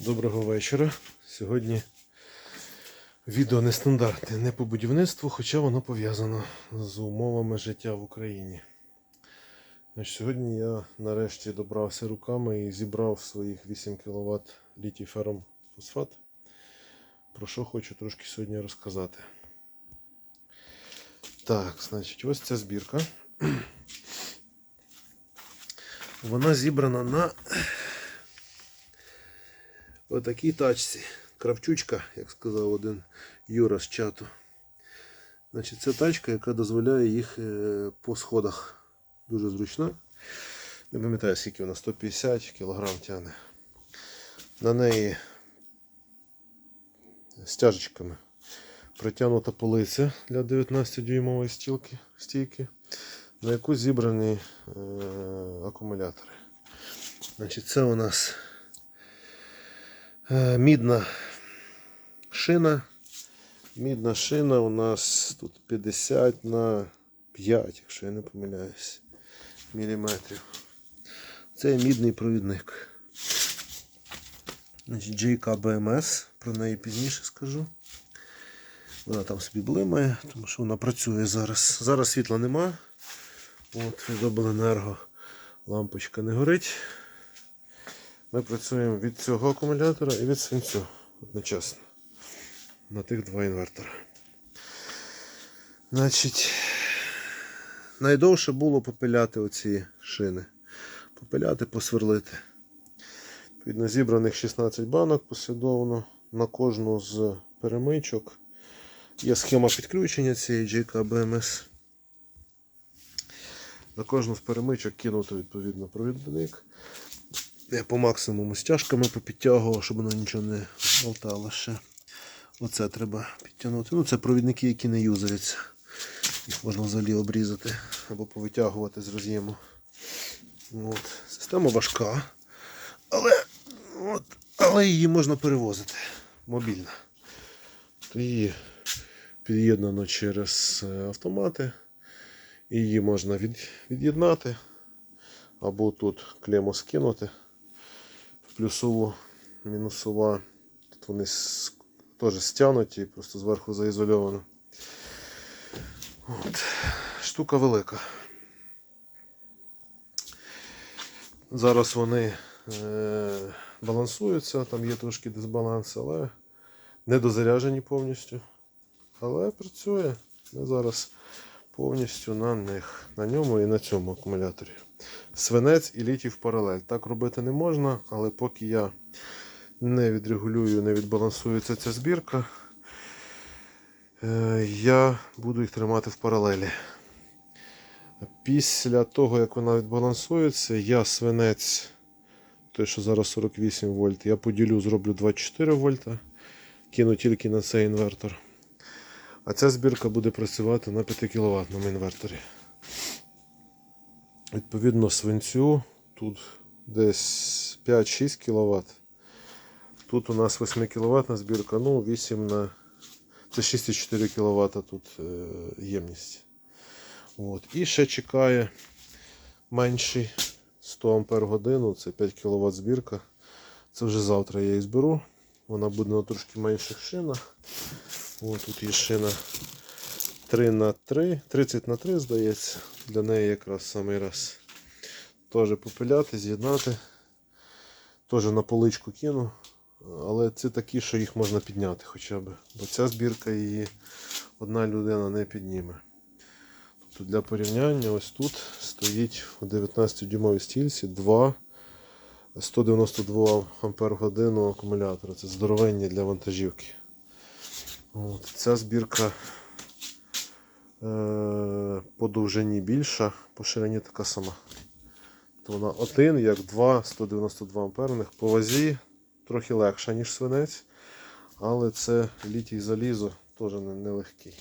Доброго вечора. Сьогодні відео нестандартне, не по будівництву, хоча воно пов'язано з умовами життя в Україні. Значить, сьогодні я нарешті добрався руками і зібрав своїх 8 кВт літій фером фосфат. Про що хочу трошки сьогодні розказати. Так, значить, ось ця збірка. Вона зібрана на отакій тачці. Кравчучка, як сказав один Юра з чату. Значить, це тачка, яка дозволяє їх е, по сходах. Дуже зручна. Не пам'ятаю, скільки вона 150 кг тягне. На неї стяжечками притягнута полиця для 19-дюймової стілки, стійки, на яку зібрані е, акумулятори. Значить, це у нас Мідна шина. Мідна шина у нас тут 50 на 5, якщо я не помиляюсь, міліметрів. Це мідний провідник. Значить, JK BMS, про неї пізніше скажу. Вона там собі блимає, тому що вона працює зараз. Зараз світла нема. От, від лампочка не горить. Ми працюємо від цього акумулятора і від свинцю одночасно. На тих два інвертора. Значить, найдовше було попиляти оці шини. Попиляти, посверлити. Відповідно, зібраних 16 банок послідовно на кожну з перемичок. Є схема підключення цієї JK BMS. На кожну з перемичок кинуто відповідно провідник. Я по максимуму стяжками попідтягував, щоб воно нічого не болтало ще. Оце треба підтягнути. Ну, це провідники, які не юзаються. Їх можна взагалі обрізати або повитягувати з роз'єму. От. Система важка, але, от, але її можна перевозити. Мобільна. То її під'єднано через е, автомати. Її можна від, від'єднати. Або тут клему скинути плюсову, мінусова. Тут вони теж стягнуті, просто зверху заізольовано. От. Штука велика. Зараз вони е, балансуються, там є трошки дисбаланс, але не дозаряжені повністю. Але працює. Ми зараз повністю на них, на ньому і на цьому акумуляторі свинець і літій в паралель. Так робити не можна, але поки я не відрегулюю, не відбалансується ця збірка, е, я буду їх тримати в паралелі. Після того, як вона відбалансується, я свинець, той, що зараз 48 вольт, я поділю, зроблю 24 вольта, кину тільки на цей інвертор. А ця збірка буде працювати на 5 кВт інверторі. Відповідно, свинцю тут десь 5-6 кВт. Тут у нас 8 кВт збірка, ну 8 на. Це 6,4 кВт тут е, ємність. От. І ще чекає менший 100 Ампер годину, це 5 кВт збірка. Це вже завтра я її зберу. Вона буде на трошки менших шинах. От тут є шина 3 на 3, 30 на 3, здається. Для неї якраз самий раз. Теж попиляти, з'єднати. Теж на поличку кину. Але це такі, що їх можна підняти хоча б. Бо ця збірка її одна людина не підніме. Тобто для порівняння ось тут стоїть у 19-дюймовій стільці 2 192 Ампер годину акумулятора. Це здоровенні для вантажівки. От, Ця збірка по довжині більша, по ширині така сама. То вона один, як 2, 192 амперних. По вазі трохи легша, ніж свинець, але це літій залізо теж не- нелегкий.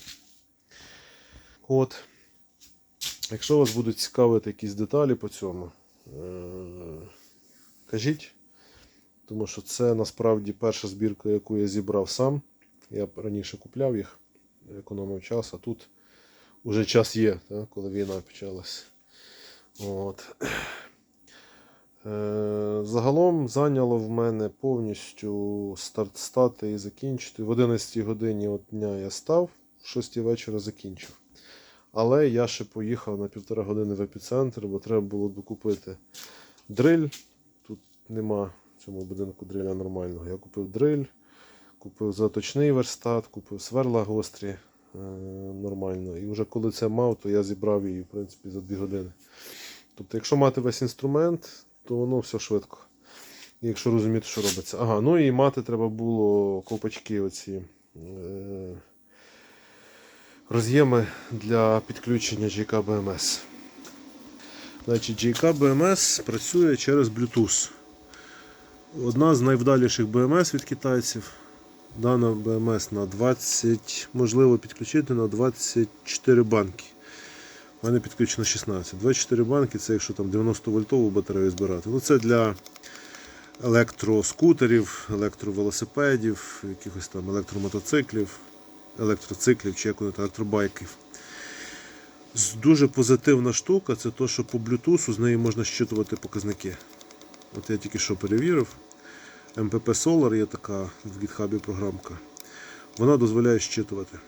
От. Якщо вас будуть цікавити якісь деталі по цьому, е, кажіть. Тому що це насправді перша збірка, яку я зібрав сам. Я раніше купляв їх, економив час, а тут уже час є, так, коли війна почалась. От. Е, Загалом зайняло в мене повністю старт стати і закінчити. В 11 годині от дня я став, в 6 вечора закінчив. Але я ще поїхав на півтора години в епіцентр, бо треба було докупити дриль. Тут нема в цьому будинку дриля нормального. Я купив дриль, купив заточний верстат, купив сверла гострі нормально. І вже коли це мав, то я зібрав її в принципі за 2 години. Тобто, якщо мати весь інструмент, то воно все швидко. Якщо розуміти, що робиться. Ага, ну і мати треба було ковпачки оці. Е- роз'єми для підключення JK BMS. Значить, JK BMS працює через Bluetooth. Одна з найвдаліших BMS від китайців. Дана BMS на 20, можливо підключити на 24 банки. У мене підключено 16. 24 банки це якщо там 90 вольтову батарею збирати. Ну це для електроскутерів, електровелосипедів, якихось там електромотоциклів, електроциклів чи як електробайків. Дуже позитивна штука це те, що по Bluetooth з неї можна щитувати показники. От я тільки що перевірив. MPP Solar є така в GitHub програмка. Вона дозволяє щитувати.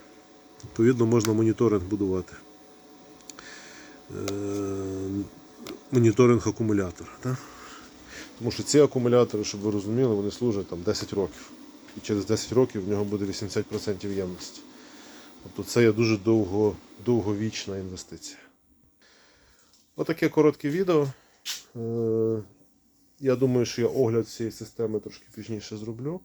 Відповідно, можна моніторинг будувати. Е, моніторинг акумулятора. Так? Тому що ці акумулятори, щоб ви розуміли, вони служать там 10 років. І через 10 років в нього буде 80% ємності. Тобто це є дуже довго, довговічна інвестиція. Отаке коротке відео. Я думаю, що я огляд цієї системи трошки пізніше зроблю.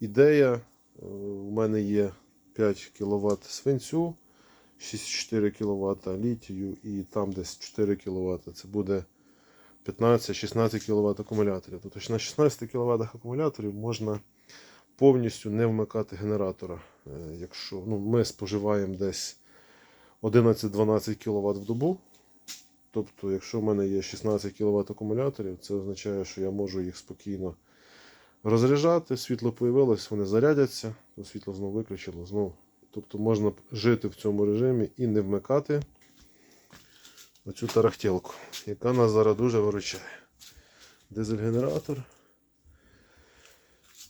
Ідея: е, у мене є 5 кВт свинцю, 6,4 кВт літію і там десь 4 кВт. Це буде 15-16 кВт акумуляторів. Тобто на 16 кВт акумуляторів можна повністю не вмикати генератора. Е, Якщо ну, ми споживаємо десь 11-12 кВт в добу. Тобто, якщо в мене є 16 кВт акумуляторів, це означає, що я можу їх спокійно розряджати. Світло появилось, вони зарядяться, то світло знову виключило. Знову. Тобто можна жити в цьому режимі і не вмикати оцю тарахтілку, яка нас зараз дуже виручає. Дизель-генератор.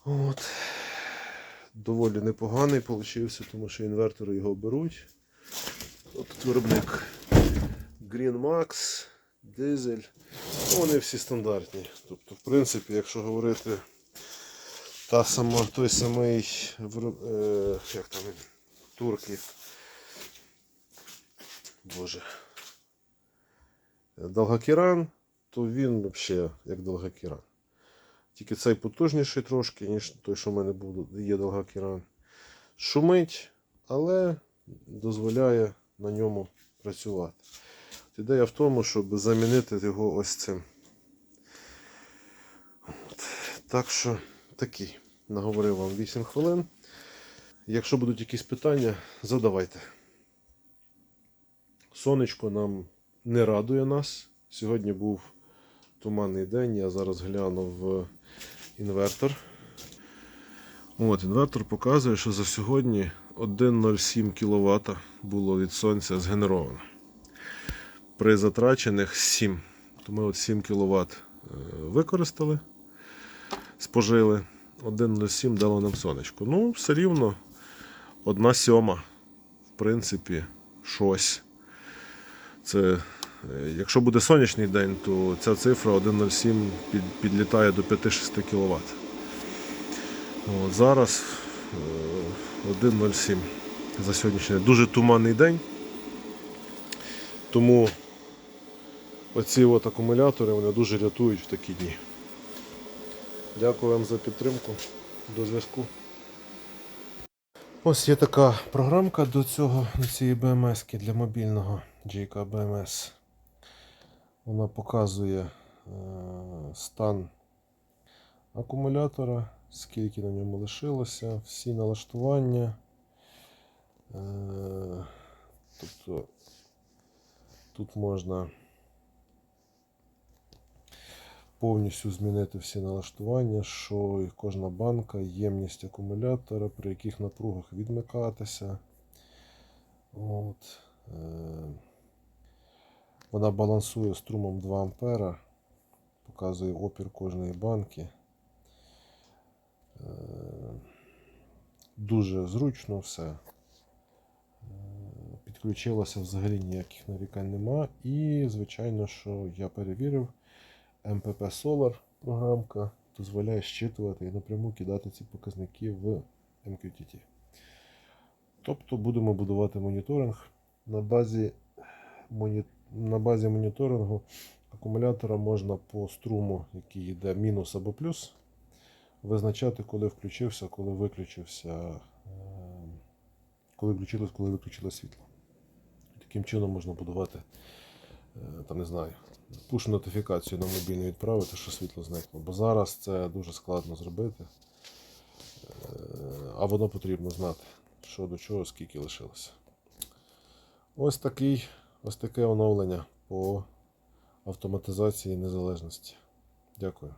От. Доволі непоганий получився, тому що інвертори його беруть. От тут виробник Green Max, дизель. Ну, вони всі стандартні. Тобто, в принципі, якщо говорити та сама, той самий е, як там турки. Боже. Долгокіран, то він взагалі як Долгокіран. Тільки цей потужніший трошки, ніж той, що в мене був, є Долгокіран. Шумить, але дозволяє на ньому працювати. Ідея в тому, щоб замінити його ось цим. От. Так що такий. Наговорив вам 8 хвилин. Якщо будуть якісь питання, задавайте. Сонечко нам не радує нас. Сьогодні був туманний день. Я зараз гляну в інвертор. От, інвертор показує, що за сьогодні 1,07 кВт було від сонця згенеровано. При затрачених 7. То ми от 7 кВт використали, спожили. 1,07 дало нам сонечко. Ну, все рівно одна сьома. В принципі, щось. Це, е, якщо буде сонячний день, то ця цифра 1,07 під, підлітає до 5-6 кВт. От, зараз е, 1,07 за сьогоднішній день. Дуже туманний день. Тому оці от акумулятори вони дуже рятують в такі дні. Дякую вам за підтримку. До зв'язку. Ось є така програмка до цього, до цієї BMS для мобільного JK BMS. Вона показує е, стан акумулятора, скільки на ньому лишилося, всі налаштування. Е, тобто тут можна повністю змінити всі налаштування, що і кожна банка, ємність акумулятора, при яких напругах відмикатися. От. Е, Вона балансує струмом 2 А. показує опір кожної банки. Е, Дуже зручно все. Е, Підключилося взагалі ніяких нарікань нема. І, звичайно, що я перевірив, MPP Solar програмка дозволяє щитувати і напряму кидати ці показники в MQTT. Тобто будемо будувати моніторинг на базі, моні... на базі моніторингу акумулятора можна по струму, який йде мінус або плюс, визначати, коли включився, коли виключився, е, коли включилось, коли виключилось світло. Таким чином можна будувати, е, там не знаю, пуш нотифікацію на мобільний відправити, що світло зникло. Бо зараз це дуже складно зробити. Е, А воно потрібно знати, що до чого, скільки лишилося. Ось такий, ось таке оновлення по автоматизації незалежності. Дякую.